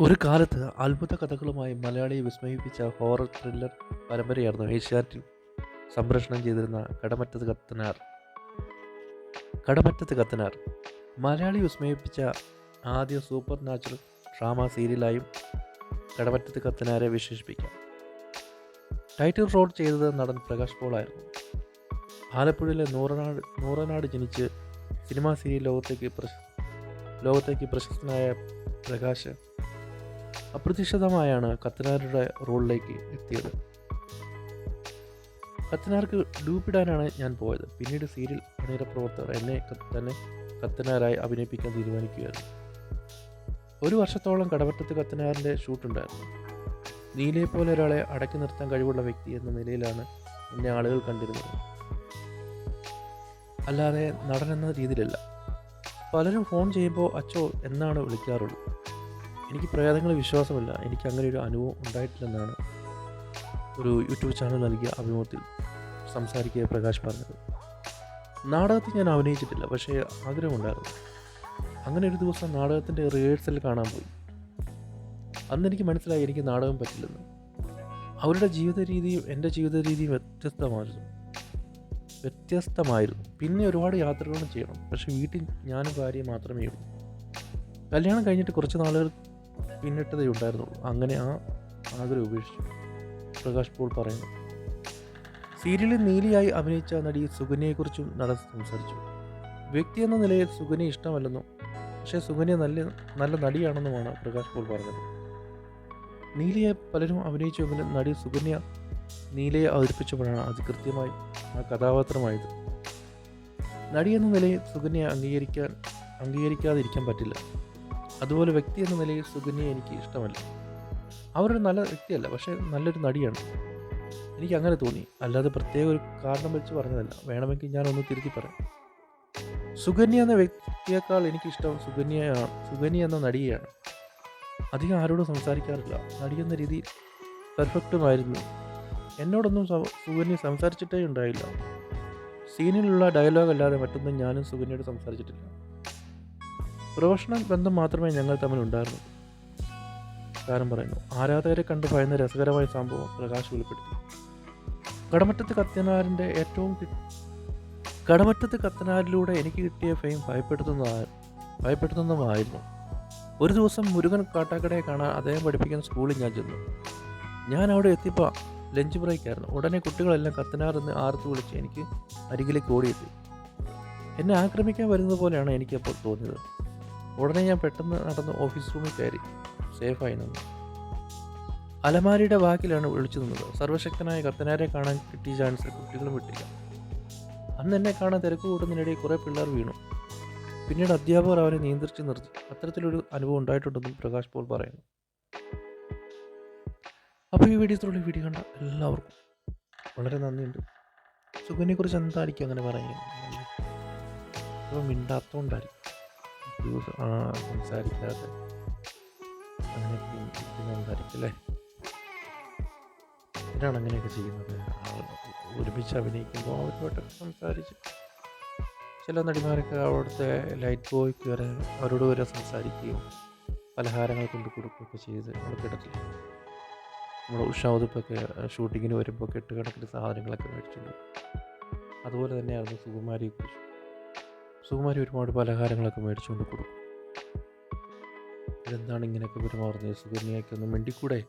ഒരു കാലത്ത് അത്ഭുത കഥകളുമായി മലയാളിയെ വിസ്മയിപ്പിച്ച ഹോറർ ത്രില്ലർ പരമ്പരയായിരുന്നു ഏഷ്യാനെറ്റിൽ സംപ്രേഷണം ചെയ്തിരുന്ന കടമറ്റത്ത് കത്തനാർ. കടമറ്റത്ത് കത്തനാർ. മലയാളി വിസ്മയിപ്പിച്ച ആദ്യ സൂപ്പർ നാച്ചുറൽ ഡ്രാമ സീരിയലായും കടമറ്റത്ത് കത്തനാരെ വിശേഷിപ്പിക്കാം. ടൈറ്റിൽ റോൾ ചെയ്തത് നടൻ പ്രകാശ് പോളായിരുന്നു. ആലപ്പുഴയിലെ നൂറനാട് നൂറനാട് ജനിച്ച് സിനിമാ സീരിയൽ ലോകത്തേക്ക് പ്രശ ലോകത്തേക്ക് പ്രശസ്തനായ പ്രകാശ് അപ്രതീക്ഷിതമായാണ് കത്തനാരുടെ റോളിലേക്ക് എത്തിയത്. കത്തനാർക്ക് ഡൂപ്പിടാനാണ് ഞാൻ പോയത്. പിന്നീട് സീരിയൽ അണിയറ പ്രവർത്തകർ എന്നെ തന്നെ കത്തനാരായി അഭിനയിപ്പിക്കാൻ തീരുമാനിക്കുകയായിരുന്നു. ഒരു വർഷത്തോളം കടവറ്റത്ത് കത്തനാറിന്റെ ഷൂട്ടുണ്ടായിരുന്നു. നീലയെ പോലെ ഒരാളെ അടക്കി നിർത്താൻ കഴിവുള്ള വ്യക്തി എന്ന നിലയിലാണ് എന്നെ ആളുകൾ കണ്ടിരുന്നത്. അല്ലാതെ നടനെന്ന രീതിയിലല്ല. പലരും ഫോൺ ചെയ്യുമ്പോൾ അച്ചോ എന്നാണ് വിളിക്കാറുള്ളൂ. എനിക്ക് പ്രേതങ്ങളിൽ വിശ്വാസമില്ല. എനിക്ക് അങ്ങനെ ഒരു അനുഭവം ഉണ്ടായിട്ടില്ലെന്നാണ് ഒരു യൂട്യൂബ് ചാനൽ നൽകിയ അഭിമുഖത്തിൽ സംസാരിക്കുക പ്രകാശ് പറഞ്ഞത്. നാടകത്തിൽ ഞാൻ അഭിനയിച്ചിട്ടില്ല പക്ഷേ ആഗ്രഹമുണ്ടായിരുന്നു. അങ്ങനെ ഒരു ദിവസം നാടകത്തിന്റെ റിഹേഴ്സൽ കാണാൻ പോയി. അന്ന് എനിക്ക് മനസ്സിലായി എനിക്ക് നാടകം പറ്റില്ലെന്ന്. അവരുടെ ജീവിത രീതിയും എന്റെ ജീവിത രീതിയും വ്യത്യസ്തമായിരുന്നു. വ്യത്യസ്തമായിരുന്നു. പിന്നെ ഒരുപാട് യാത്രകളും ചെയ്യണം. പക്ഷേ വീട്ടിൽ ഞാനും ഭാര്യയും മാത്രമേ ഉള്ളൂ. കല്യാണം കഴിഞ്ഞിട്ട് കുറച്ച് നാളുകൾ പിന്നിട്ടതേ ഉണ്ടായിരുന്നുള്ളൂ. അങ്ങനെ ആ ആഗ്രഹം ഉപേക്ഷിച്ചു. പ്രകാശ് പോൾ പറയുന്നു. സീരിയലിൽ നീലിയായി അഭിനയിച്ച നടി സുകന്യയെക്കുറിച്ചും നടൻ സംസാരിച്ചു. വ്യക്തി എന്ന നിലയിൽ സുഗനെ ഇഷ്ടമല്ലെന്നും പക്ഷേ സുഗനെ നല്ല നല്ല നടിയാണെന്നുമാണ് പ്രകാശ് പോൾ പറഞ്ഞത്. നീലയെ പലരും അഭിനയിച്ചുവെങ്കിലും നടി സുഗന്യ നീലയെ അവതരിപ്പിച്ചപ്പോഴാണ് അത് കൃത്യമായി ആ കഥാപാത്രമായത്. നടി എന്ന നിലയിൽ സുഗന്യ അംഗീകരിക്കാൻ അംഗീകരിക്കാതിരിക്കാൻ പറ്റില്ല. അതുപോലെ വ്യക്തി എന്ന നിലയിൽ സുകന്യ എനിക്ക് ഇഷ്ടമല്ല. അവരൊരു നല്ല വ്യക്തിയല്ല പക്ഷേ നല്ലൊരു നടിയാണ്. എനിക്ക് അങ്ങനെ തോന്നി. അല്ലാതെ പ്രത്യേക ഒരു കാരണം വെച്ച് പറഞ്ഞതല്ല. വേണമെങ്കിൽ ഞാൻ ഒന്ന് തിരുത്തി പറയാം. സുകന്യ എന്ന വ്യക്തിയേക്കാൾ എനിക്കിഷ്ടം സുകന്യയാണ് സുകന്യ എന്ന നടിയെയാണ്. അധികം ആരോടും സംസാരിക്കാറില്ല. നടി എന്ന രീതിയിൽ പെർഫെക്റ്റുമായിരുന്നു. എന്നോടൊന്നും സുഗന്യ സംസാരിച്ചിട്ടേ ഉണ്ടായില്ല. സീനിലുള്ള ഡയലോഗ് അല്ലാതെ മറ്റൊന്നും ഞാനും സുകന്യയോട് സംസാരിച്ചിട്ടില്ല. പ്രൊഫഷണൽ ബന്ധം മാത്രമേ ഞങ്ങൾ തമ്മിൽ ഉണ്ടായിരുന്നു. താരം പറയുന്നു ആരാധകരെ കണ്ട് ഭയന്ന രസകരമായ സംഭവം പ്രകാശ് വെളിപ്പെടുത്തി. കടമറ്റത്ത് കത്തനാരിന്റെ ഏറ്റവും കടമറ്റത്ത് കത്തനാരിലൂടെ എനിക്ക് കിട്ടിയ ഫെയിം ഭയപ്പെടുത്തുന്നതായി ഭയപ്പെടുത്തുന്നതായിരുന്നു ഒരു ദിവസം മുരുകൻ കാട്ടാക്കടയെ കാണാൻ അദ്ദേഹം പഠിപ്പിക്കുന്ന സ്കൂളിൽ ഞാൻ ചെന്നു. ഞാൻ അവിടെ എത്തിയപ്പോൾ ലഞ്ച് ബ്രേക്കായിരുന്നു ഉടനെ കുട്ടികളെല്ലാം കത്തനാർ എന്ന് ആർത്ത് വിളിച്ച് എനിക്ക് അരികിലേക്ക് ഓടിയെത്തി. എന്നെ ആക്രമിക്കാൻ വരുന്നത് പോലെയാണ് എനിക്കപ്പോൾ തോന്നിയത്. ഉടനെ ഞാൻ പെട്ടെന്ന് നടന്ന് ഓഫീസ് റൂമിൽ കയറി. സേഫായി നിന്നു. അലമാരിയുടെ വാക്കിലാണ് വിളിച്ചു നിന്നത്. സർവശക്തനായ കത്തനാരെ കാണാൻ കിട്ടിയ ചാൻസ് കുട്ടികളും വിട്ടില്ല. അന്ന് എന്നെ കാണാൻ തിരക്ക് കൂട്ടുന്നതിനിടയിൽ കുറേ പിള്ളേർ വീണു. പിന്നീട് അധ്യാപകർ അവനെ നിയന്ത്രിച്ച് നിർത്തി. അത്തരത്തിലൊരു അനുഭവം ഉണ്ടായിട്ടുണ്ടെന്നും പ്രകാശ് പോൾ പറയുന്നു. അപ്പോൾ ഈ വീഡിയോത്തിലുള്ള വീഡിയോ കണ്ട എല്ലാവർക്കും വളരെ നന്ദിയുണ്ട്. സുഖനെക്കുറിച്ച് എന്തായിരിക്കും അങ്ങനെ പറയുന്നത്? അപ്പോൾ മിണ്ടാത്തോണ്ടായിരിക്കും. യൂസ് ആ സംസാരിക്കാതെ. അങ്ങനെ സംസാരിക്കല്ലേ? എന്തിനാണ് അങ്ങനെയൊക്കെ ചെയ്യുന്നത്? ഒരുമിച്ച് അഭിനയിക്കുമ്പോൾ അവരുമായിട്ടൊക്കെ സംസാരിച്ച്. ചില നടിമാരൊക്കെ അവിടുത്തെ ലൈറ്റ് ബോയ്ക്ക് വരെ അവരോട് വരെ സംസാരിക്കുകയും പലഹാരങ്ങൾ കൊണ്ട് കൊടുക്കുകയൊക്കെ ചെയ്ത് നമ്മൾ കിടക്കില്ല? നമ്മൾ ഉഷാവുതിപ്പൊക്കെ ഷൂട്ടിങ്ങിന് വരുമ്പോൾ കെട്ടുകണക്കിന് സാധനങ്ങളൊക്കെ മേടിച്ചിട്ടുണ്ട് അതുപോലെ തന്നെയായിരുന്നു സുകുമാരിയെ കുറിച്ച്. സുകുമാരി ഒരുപാട് പലഹാരങ്ങളൊക്കെ മേടിച്ചുകൊണ്ട് കൊടുക്കും. ഇതെന്താണ് ഇങ്ങനെയൊക്കെ പെരുമാറുന്നത്? സുകന്യയ്ക്ക് ഒന്ന് മിണ്ടിക്കൂടെ?